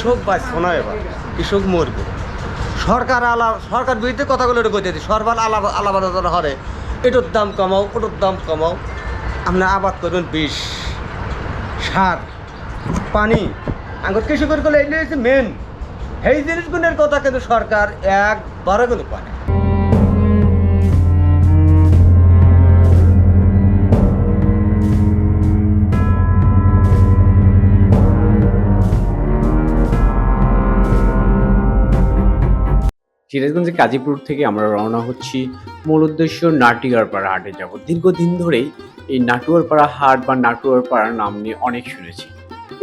কৃষক বাঁচবো না এবার, কৃষক মরবে। সরকার আলা, সরকার বিরুদ্ধে কথাগুলো এটা কইতে সরকার আলাপ আলাপ হরে, এটার দাম কমাও, ওটার দাম কমাও। আপনি আবাদ করবেন বিষ, সার, পানি। আঙ্গুর কৃষকেরগুলো হচ্ছে মেন এই জিনিসগুলোর কথা কিন্তু সরকার একবারও কিন্তু করে সিরাজগঞ্জের কাজীপুর থেকে আমরা রওনা হচ্ছি। মূল উদ্দেশ্য নাটিয়ারপাড়া হাটে যাব। দীর্ঘদিন ধরেই এই নাটুয়ারপাড়া হাট বা নাটুয়ারপাড়া নাম নিয়ে অনেক শুনেছি।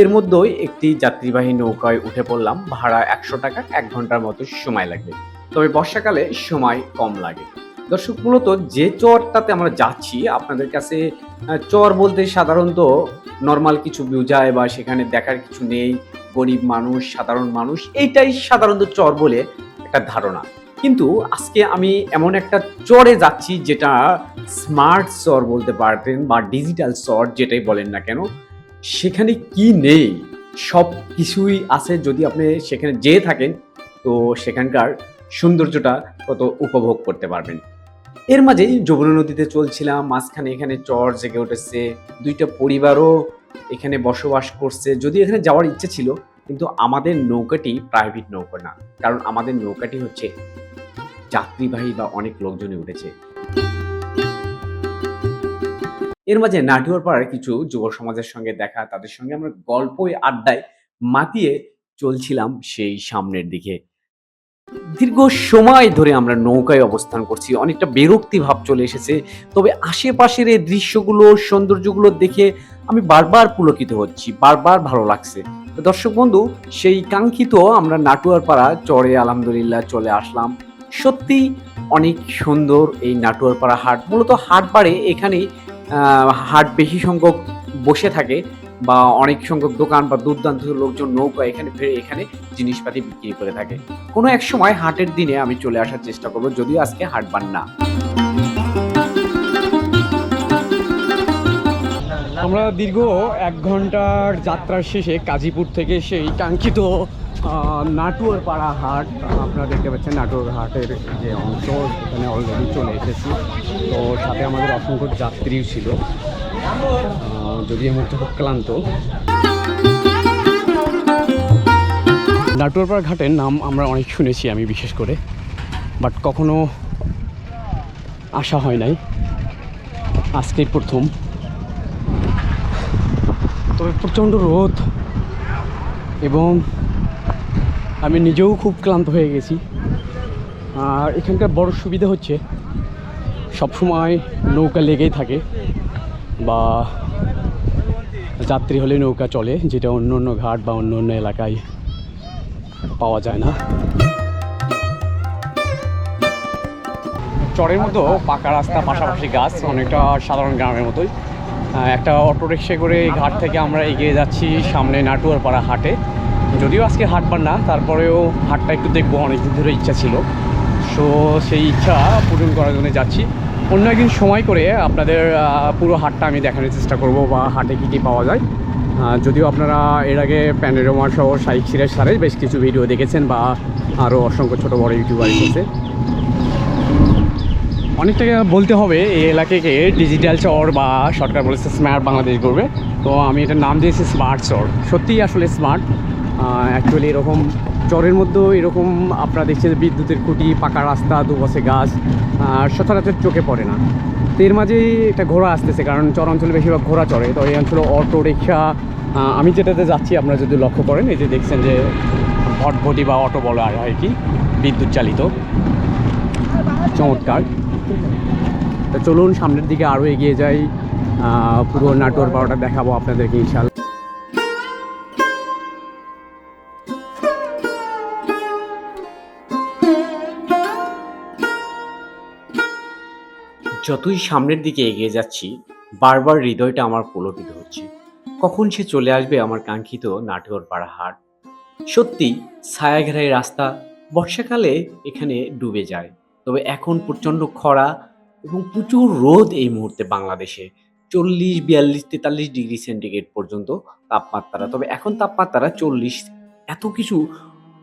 এর মধ্যেই একটি যাত্রীবাহী নৌকায় উঠে পড়লাম। ভাড়া একশো টাকা, এক ঘণ্টার মতো সময় লাগবে তবে বর্ষাকালে সময় কম লাগে। দর্শক, মূলত যে চরটাতে আমরা যাচ্ছি, আপনাদের কাছে চর বলতে সাধারণত নর্মাল কিছু বোঝায় বা সেখানে দেখার কিছু নেই। গরিব মানুষ, সাধারণ মানুষ এইটাই সাধারণত চর বলে একটা ধারণা। কিন্তু আজকে আমি এমন একটা চরে যাচ্ছি যেটা স্মার্ট চর বলতে পারতেন বা ডিজিটাল চর যেটাই বলেন না কেন, সেখানে কি নেই? সব কিছুই আছে যদি আপনি সেখানে যেয়ে থাকেন, তো সেখানকার সৌন্দর্যটা কত উপভোগ করতে পারবেন। এর মাঝেই যমুনা নদীতে চলছিলাম, মাঝখানে এখানে চর জেগে উঠেছে, দুইটা পরিবারও এখানে বসবাস করছে। যদি এখানে যাওয়ার ইচ্ছে ছিল কিন্তু আমাদের নৌকাটি প্রাইভেট নৌকা না। কারণ আমাদের নৌকাটি হচ্ছে যাত্রীবাহী বা অনেক লোকজনই উঠেছে। এর মাঝে নাটুয়ার পাড়ার কিছু যুব সমাজের সঙ্গে দেখা, তাদের সঙ্গে আমরা গল্পই আড্ডায় মাতিয়ে চলছিলাম সেই সামনের দিকে। দীর্ঘ সময় ধরে আমরা নৌকায় অবস্থান করছি, অনেকটা বিরক্তি ভাব চলে এসেছে। তবে আশেপাশের এই দৃশ্যগুলো, সৌন্দর্যগুলো দেখে আমি বারবার পুলকিত হচ্ছি, বারবার ভালো লাগছে। দর্শক বন্ধু, সেই কাঙ্ক্ষিত আমরা নাটুয়ার পাড়া চরে আলহামদুলিল্লাহ চলে আসলাম। সত্যি অনেক সুন্দর এই নাটুয়ার পাড়া হাট। মূলত হাট বাড়ে এখানে হাট বেশি সংখ্যক বসে থাকে বা অনেক সংখ্যক দোকান বা দুর্দান্ত লোকজন নৌকা এখানে ফিরে এখানে জিনিসপাতি বিক্রি করে থাকে। কোনো এক সময় হাটের দিনে আমি চলে আসার চেষ্টা করব, যদিও আজকে হাট বান না। আমরা দীর্ঘ এক ঘণ্টার যাত্রার শেষে কাজীপুর থেকে সেই কাঙ্ক্ষিত নাটুয়ার পাড়া হাট আপনারা দেখতে পাচ্ছেন নাটুয়ার হাটের যে অংশ, সেখানে অলরেডি চলে এসেছি। তো সাথে আমাদের অসংখ্য যাত্রীও ছিল। এই মুহূর্তে খুব ক্লান্ত। নাটুয়ারপাড়া ঘাটের নাম আমরা অনেক শুনেছি, আমি বিশেষ করে। বাট কখনো আসা হয় নাই। আজকেই প্রথম। তবে প্রচণ্ড রোদ এবং আমি নিজেও খুব ক্লান্ত হয়ে গেছি। আর এখানকার বড় সুবিধা হচ্ছে সবসময় নৌকা লেগেই থাকে বা যাত্রী হলে নৌকা চলে, যেটা অন্য অন্য ঘাট বা অন্য অন্য এলাকায় পাওয়া যায় না। চরের মতো পাকা রাস্তা, পাশাপাশি গাছ, অনেকটা সাধারণ গ্রামের মতোই। একটা অটো রিক্সা করে এই ঘাট থেকে আমরা এগিয়ে যাচ্ছি সামনে নাটুয়ার পাড়া হাটে। যদিও আজকে হাটবার না, তারপরেও হাটটা একটু দেখব, অনেকদিন ধরে ইচ্ছা ছিল। সো, সেই ইচ্ছা পূরণ করার জন্য যাচ্ছি। অন্য একদিন সময় করে আপনাদের পুরো হাটটা আমি দেখানোর চেষ্টা করব বা হাটে কী কী পাওয়া যায়। যদিও আপনারা এর আগে প্যানেরোমা সহ শাইক সিরাজ সারের বেশ কিছু ভিডিও দেখেছেন বা আরও অসংখ্য ছোটো বড় ইউটিউবার এসেছে অনেকটা বলতে হবে এই এলাকাকে ডিজিটাল চর বা সরকার বলেছে স্মার্ট বাংলাদেশ করবে। তো আমি এটার নাম দিয়েছি স্মার্ট চর। সত্যিই আসলে স্মার্ট অ্যাকচুয়ালি এরকম চরের মধ্যেও এরকম আপনারা দেখছেন বিদ্যুতের খুঁটি, পাকা রাস্তা, দুপাশে গাছ সচরাচর চোখে পড়ে না। তো এর মাঝেই একটা ঘোড়া আসতেছে, কারণ চর অঞ্চলে বেশিরভাগ ঘোড়া চড়ে। তো এই অঞ্চলে অটো, রিক্সা আমি যেটাতে যাচ্ছি, আপনারা যদি লক্ষ্য করেন, এই যে দেখছেন যে ভটভটি বা অটো বলা আর কি, বিদ্যুৎ চালিত। চমৎকার। তো চলুন সামনের দিকে আরও এগিয়ে যাই। পুরো নাটোর পাওয়াটা দেখাবো আপনাদেরকে ইনশাল্লাহ যতই সামনের দিকে এগিয়ে যাচ্ছি, বারবার হৃদয়টা আমার পুলকিত হচ্ছে। কখন সে চলে আসবে আমার কাঙ্ক্ষিত নাটোর পাড়া হাট? সত্যি ছায়াঘেরাই রাস্তা বর্ষাকালে এখানে ডুবে যায়। তবে এখন প্রচণ্ড খরা এবং প্রচুর রোদ এই মুহূর্তে বাংলাদেশে। চল্লিশ, বিয়াল্লিশ, তেতাল্লিশ ডিগ্রি সেন্টিগ্রেড পর্যন্ত তাপমাত্রা। তবে এখন তাপমাত্রা চল্লিশ। এত কিছু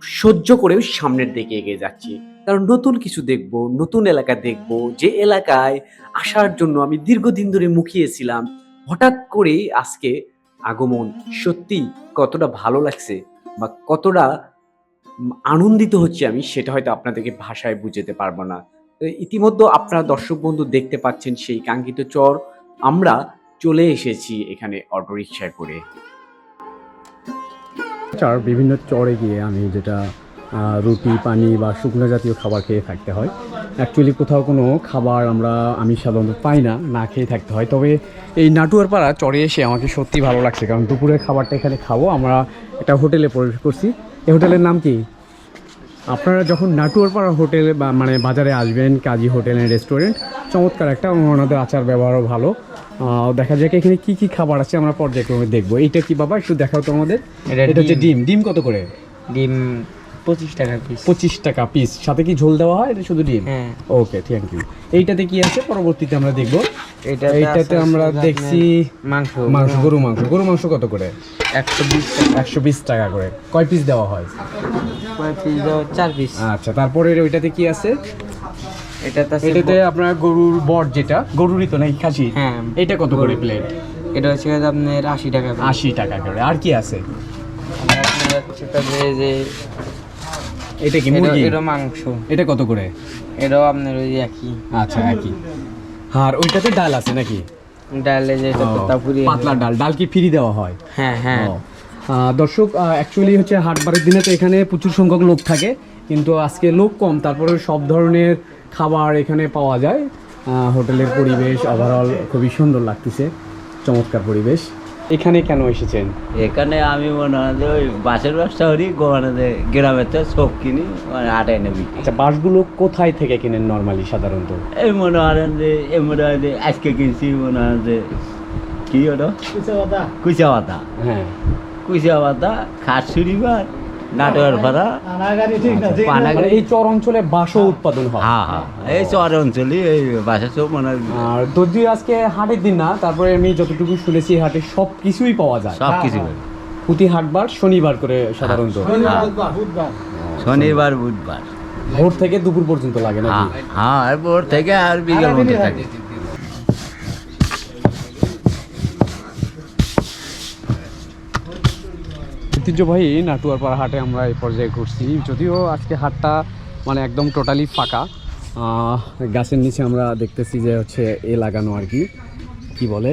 সহ্য করে সামনের দিকে এগিয়ে যাচ্ছি। কারণ নতুন কিছু দেখব, নতুন এলাকা দেখব। যে এলাকায় আসার জন্য আমি দীর্ঘদিন ধরে মুখিয়েছিলাম, হঠাৎ করে আজকে আগমন সত্যি কতটা ভালো লাগছে বা কতটা আনন্দিত হচ্ছি আমি, সেটা হয়তো আপনাদেরকে ভাষায় বুঝাতে পারব না। ইতিমধ্যে আপনারা দর্শক বন্ধু দেখতে পাচ্ছেন সেই কাঙ্ক্ষিত চর। আমরা চলে এসেছি এখানে অটোরিকশায় করে। চার বিভিন্ন চরে গিয়ে আমি যেটা রুটি পানি বা শুকনো জাতীয় খাবার খেয়ে থাকতে হয়। অ্যাকচুয়ালি কোথাও কোনো খাবার আমরা আমি সাধারণত পাই না না খেয়ে থাকতে হয়। তবে এই নাটুয়ার পাড়া চরে এসে আমাকে সত্যি ভালো লাগছে, কারণ দুপুরের খাবারটা এখানে খাব। আমরা একটা হোটেলে প্রবেশ করছি। এই হোটেলের নাম কি? আপনারা যখন নাটুয়ারপাড়া হোটেল বা মানে বাজারে আসবেন কাজী হোটেল অ্যান্ড রেস্টুরেন্ট চমৎকার একটা ওনাদের আচার ব্যবহারও ভালো। দেখা যাক এখানে কি কি খাবার আছে আমরা পর্যায়ক্রমে দেখব। এইটা কি বাবা? একটু দেখাও তো আমাদের এটা হচ্ছে। ডিম। ডিম কত করে? ডিম পঁচিশ টাকা পিস পঁচিশ টাকা পিস সাথে কি ঝোল দেওয়া হয়? এটা শুধু ডিম? হ্যাঁ। ওকে থ্যাংক ইউ এইটাতে কি আছে? পরবর্তীতে আমরা দেখব। এটাতে এইটাতে আমরা দেখছি মাংস। মাংস গরু মাংস। গরু মাংস কত করে? একশো বিশ টাকা। একশো বিশ টাকা করে। কয় পিস দেওয়া হয়? কয় পিস দেওয়া? চার পিস আচ্ছা তারপরে ওইটাতে কি আছে? এটাতে এটাতে আপনার গরুর বট যেটা গরুরই তো নাকি খাসি। হ্যাঁ। এটা কত করে প্লেট এটা হচ্ছে আপনার আশি টাকা আশি টাকা করে। আর কি আছে? যে এটা কি মুরগি? এটা মাংস। এটা কত করে? এটাও আপনার ওই একই। আচ্ছা একই। আর ওইটাতে ডাল আছে নাকি? ডালে যে এটা তোতাপুরি পাতলা ডাল ডাল কি ফ্রি দেওয়া হয়? হ্যাঁ হ্যাঁ। দর্শক অ্যাকচুয়ালি হচ্ছে হাটবারের দিনে তো এখানে প্রচুর সংখ্যক লোক থাকে কিন্তু আজকে লোক কম তারপরে সব ধরনের খাবার এখানে পাওয়া যায়। হোটেলের পরিবেশ ওভারঅল খুবই সুন্দর লাগতেছে চমৎকার পরিবেশ। এখানে কেন এসেছেন? এখানে আমি মনে হয় যে ওই বাসের ব্যবসা করি গোয়ানাতে গ্রামেতে সব কিনি মানে আটাই নেবি আচ্ছা বাসগুলো কোথায় থেকে কিনেন নর্মালি সাধারণত? এই মনে হয় যে এই মনে হয় যে আজকে কিনছি মনে হয় যে কি ওটা? কুচা পাতা হ্যাঁ। কুচা পাতা খাট সুরিবার নাটোয়ার ভাড়া পানাগাড়ি মানে এই চর অঞ্চলে বাসও উৎপাদন হয়। হ্যাঁ হ্যাঁ এই চর অঞ্চলে এই বাসা সব মনে আর যদিও আজকে হাটের দিন না তারপরে আমি যতটুকু শুনেছি হাটে সব কিছুই পাওয়া যায়। সব কিছু প্রতি হাটবার শনিবার করে সাধারণত। শনিবার বুধবার ভোর থেকে দুপুর পর্যন্ত লাগে না হ্যাঁ হ্যাঁ এরপর থেকে আর বিকেল মতো থাকে। ঐতিহ্যবাহী নাটুয়ারপাড়া হাটে আমরা এই পর্যায়ে ঘুরছি। যদিও আজকে হাটটা মানে একদম টোটালি ফাঁকা। গাছের নিচে আমরা দেখতেছি যে হচ্ছে এ লাগানো আর কি। কি বলে?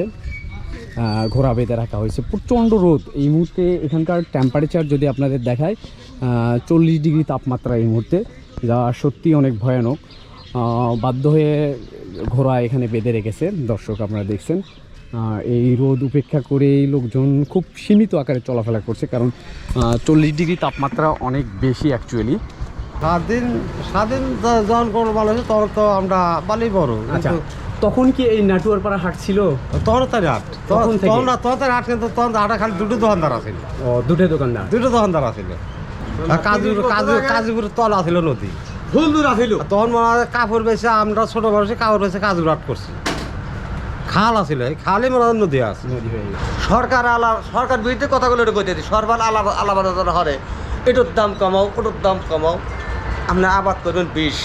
ঘোড়া বেঁধে রাখা হয়েছে। প্রচণ্ড রোদ। এই মুহূর্তে এখানকার টেম্পারেচার যদি আপনাদের দেখায় চল্লিশ ডিগ্রি তাপমাত্রা এই মুহূর্তে, যা সত্যি অনেক ভয়ানক। বাধ্য হয়ে ঘোড়া এখানে বেঁধে রেখেছে। দর্শক আপনারা দেখছেন। এই রোদ উপেক্ষা করে এই লোকজন খুব সীমিত আকারে চলাফেরা করছে কারণ চল্লিশ ডিগ্রি তাপমাত্রা অনেক বেশি অ্যাকচুয়ালি স্বাধীন স্বাধীন যখন কোনো হয়েছে তখন তো আমরা বালি বড়। আচ্ছা তখন কি এই নাটুয়ারপাড়া হাট ছিল? তখন তার হাট তখন থেকে? তখন না হাট কিন্তু তখন হাটে খালি দুটো দোকানদার আছিল। ও দুটো দোকানদার? দুটো দোকানদার আছিল। আর কাজু কাজু কাজুপুর তলা ছিল নদী। আর তখন মনে হয় কাপড় বেছে আমরা ছোট মানুষ কাপড় বেছে কাজু রাট করছি। খাল আছিল এই খালে মনে নদী আছে। সরকার আলা সরকার বিরুদ্ধে কথাগুলো এটা কইতে সরকার আলাদা আলাদা হরে এটার দাম কমাও ওটার দাম কমাও। আপনি আবাদ করবেন বিষ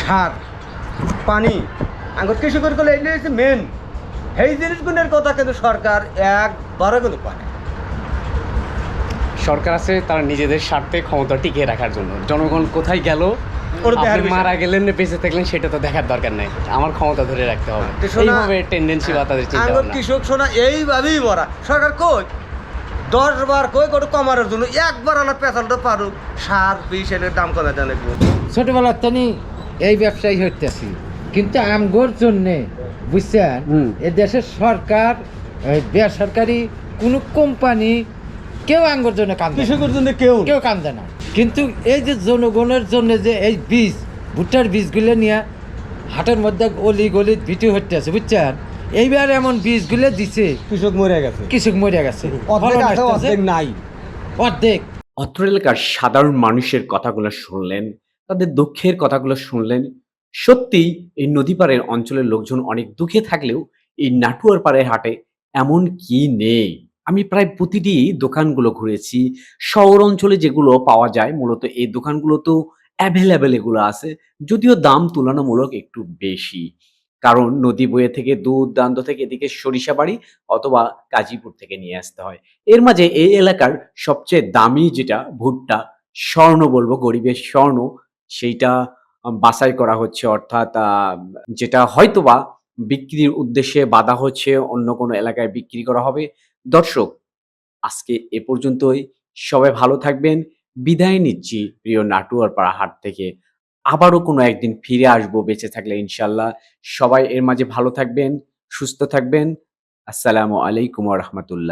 সার পানি। আঙ্গুর কৃষকের করলে এই হচ্ছে মেন এই জিনিসগুলোর কথা কিন্তু সরকার একবারও কিন্তু পারে সরকার আছে তারা নিজেদের স্বার্থে ক্ষমতা টিকিয়ে রাখার জন্য। জনগণ কোথায় গেল মারা গেলেন বেঁচে থাকলেন সেটা তো দেখার দরকার নাই। আমার ক্ষমতা ধরে রাখতে হবে। এইভাবে টেন্ডেন্সি বা তাদের চিন্তা। কৃষক শোনা এইভাবেই মরা। সরকার কই? দশ বার কই করে কমানোর জন্য? একবার পারুক সার বিষ দাম কমে দেন ছোটবেলার তানি এই ব্যবসায়ী হইতেছি। কিন্তু আমগোর জন্যে বুঝছেন। এ দেশের সরকার বেসরকারি কোনো কোম্পানি কেউ আঙ্গুর জন্য কান্দে কৃষকের জন্য কেউ কেউ কান্দে না। কিন্তু এই যে জনগণের জন্য যে এই বীজ ভুট্টার বীজগুলো নিয়ে হাটের মধ্যে অলি গলি ভিটি হইতে আছে বুঝছেন? এইবার এমন বীজগুলো দিছে কৃষক মরে গেছে। কিছু মরে গেছে। অর্ধেক নাই। অর্ধেক। অত্র এলাকার সাধারণ মানুষের কথাগুলো শুনলেন তাদের দুঃখের কথাগুলো শুনলেন। সত্যি এই নদী পাড়ের অঞ্চলের লোকজন অনেক দুঃখে থাকলেও এই নাটুয়ার পাড়ের হাটে এমন কি নেই। আমি প্রায় প্রতিটি দোকানগুলো ঘুরেছি। শহর অঞ্চলে যেগুলো পাওয়া যায় মূলত এই দোকানগুলো তো অ্যাভেলেবেল এগুলো আছে। যদিও দাম তুলনামূলক একটু বেশি। কারণ নদী বয়ে থেকে দূর দান্ত থেকে এদিকে সরিষাবাড়ি অথবা গাজীপুর থেকে নিয়ে আসতে হয়। এর মাঝে এই এলাকার সবচেয়ে দামি যেটা ভুট্টা স্বর্ণ বলব গরিবের স্বর্ণ সেইটা আহ, বাছাই করা হচ্ছে অর্থাৎ যেটা হয়তোবা বিক্রির উদ্দেশ্যে বাধা হচ্ছে অন্য কোনো এলাকায় বিক্রি করা হবে। দর্শক, আজকে এ পর্যন্তই। সবাই ভালো থাকবেন। বিদায় নিচ্ছি প্রিয় নাটুয়ার পাড়া হাট থেকে। আবারও কোনো একদিন ফিরে আসব বেঁচে থাকলে ইনশাল্লাহ। সবাই এর মাঝে ভালো থাকবেন, সুস্থ থাকবেন। আসসালামু আলাইকুম রহমতুল্লাহ।